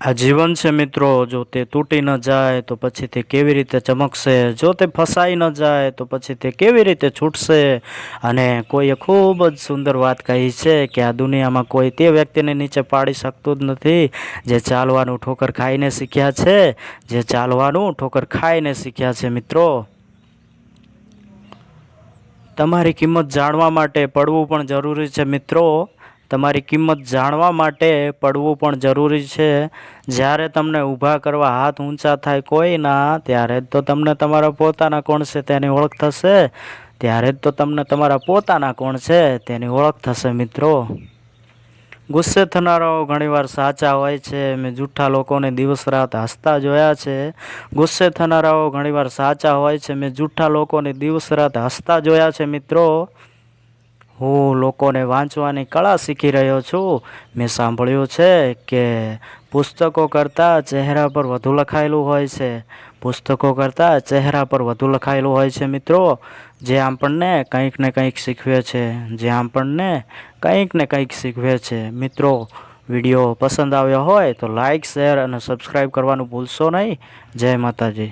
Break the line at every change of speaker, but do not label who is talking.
આ જીવન છે મિત્રો, જો તે તૂટી ન જાય તો પછી તે કેવી રીતે ચમકશે? જો તે ફસાઈ ન જાય તો પછી તે કેવી રીતે છૂટશે? અને કોઈએ ખૂબ જ સુંદર વાત કહી છે કે આ દુનિયામાં કોઈ તે વ્યક્તિને નીચે પાડી શકતું જ નથી, જે ચાલવાનું ઠોકર ખાઈને શીખ્યા છે, જે ચાલવાનું ઠોકર ખાઈને શીખ્યા છે મિત્રો. તમારી કિંમત જાણવા માટે પડવું પણ જરૂરી છે મિત્રો. તમારી કિંમત જાણવા માટે પડવું પણ જરૂરી છે. જ્યારે તમને ઊભા કરવા હાથ ઊંચા થાય કોઈના, ત્યારે જ તો તમને તમારા પોતાના કોણ છે તેની ઓળખ થશે. ત્યારે જ તો તમને તમારા પોતાના કોણ છે તેની ઓળખ થશે મિત્રો. ગુસ્સે થનારાઓ ઘણીવાર સાચા હોય છે. મેં જૂઠા લોકોને દિવસ રાત હસતા જોયા છે. ગુસ્સે થનારાઓ ઘણીવાર સાચા હોય છે. મેં જૂઠા લોકોને દિવસ રાત હસતા જોયા છે મિત્રો. હું લોકોને વાંચવાની કળા શીખી રહ્યો છું. મેં સાંભળ્યું છે કે પુસ્તકો કરતાં ચહેરા પર વધુ લખાયેલું હોય છે. પુસ્તકો કરતાં ચહેરા પર વધુ લખાયેલું હોય છે, મિત્રો. જે આપણને કંઈક ને કંઈક શીખવે છે. જે આપણને કંઈક ને કંઈક શીખવે છે. મિત્રો, વીડિયો પસંદ આવ્યો હોય તો લાઈક, શેર અને સબસ્ક્રાઈબ કરવાનું ભૂલશો નહીં. જય માતાજી.